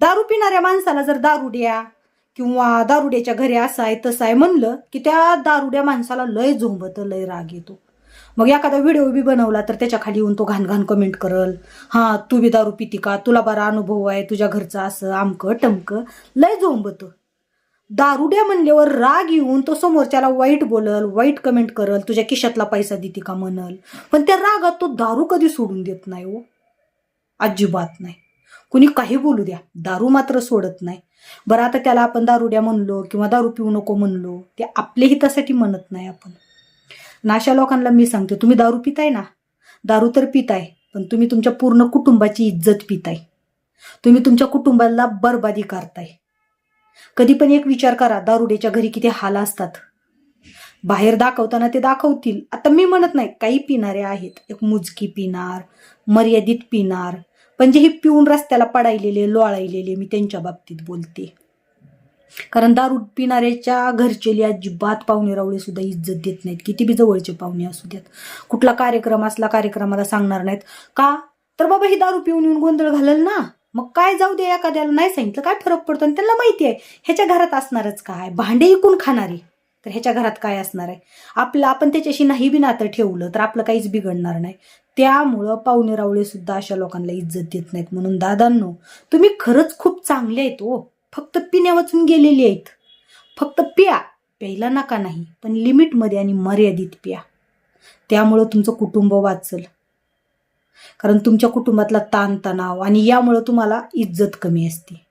दारू पिणाऱ्या माणसाला जर दारुड्या किंवा दारुड्याच्या घरी असं आहे तसं आहे म्हणलं की त्या दारुड्या माणसाला लय झोंबत लय राग येतो. मग एखादा व्हिडिओ बी बनवला तर त्याच्याखाली येऊन तो घाण घाण कमेंट करल. हां तू बी दारू पिती का? तुला बरा अनुभव आहे तुझ्या घरचं असं आमकं टमकं. लय झोंबत. दारुड्या म्हणल्यावर राग येऊन तो समोरच्याला वाईट बोलल वाईट कमेंट करल तुझ्या खिशातला पैसा देते का म्हणल. पण त्या रागात तो दारू कधी सोडून देत नाही हो. अजिबात नाही. कुणी काही बोलू द्या दारू मात्र सोडत नाही. बरं आता त्याला आपण दारुड्या म्हणलो किंवा दारू पिऊ नको म्हणलो ते आपल्या हितासाठी म्हणत नाही आपण. नाशा अशा लोकांना मी सांगते तुम्ही दारू पिताय ना? दारू तर पिताय पण तुम्ही तुमच्या पूर्ण कुटुंबाची इज्जत पिताय. तुम्ही तुमच्या कुटुंबाला बरबादी करताय. कधी पण एक विचार करा दारुड्याच्या घरी किती हाल असतात. बाहेर दाखवताना ते दाखवतील. आता मी म्हणत नाही काही पिणारे आहेत. एक मुजकी पिणार मर्यादित पिणार पण जे हे पिऊन रस्त्याला पडायलेले लोळायलेले मी त्यांच्या बाबतीत बोलते. कारण दारू पिणाऱ्याच्या घरचेली अजिबात पाहुणे रावळे सुद्धा इज्जत देत नाहीत. किती बी जवळचे पाहुणे असू देत कुठला कार्यक्रम असला कार्यक्रमाला सांगणार नाहीत. का? तर बाबा ही दारू पिऊन येऊन गोंधळ घालल ना? मग काय जाऊ दे एखाद्याला? नाही सांगितलं? काय फरक पडतो? आणि त्यांना माहिती आहे ह्याच्या घरात असणारच काय? भांडे इकून खाणारे. तर ह्याच्या घरात काय असणार आहे? आपलं आपण त्याच्याशी नाही बी नातं ठेवलं तर आपलं काहीच बिघडणार नाही. त्यामुळं पाहुणे रावळे सुद्धा अशा लोकांना इज्जत देत नाहीत म्हणून दादांनो तुम्ही खरंच खूप चांगले आहेत हो. फक्त पिण्या वाचून गेलेली आहेत. फक्त प्या प्यायला नका नाही पण लिमिटमध्ये आणि मर्यादित प्या. त्यामुळं तुमचं कुटुंब वाचल. कारण तुमच्या कुटुंबातला ताणतणाव आणि यामुळं तुम्हाला इज्जत कमी असते.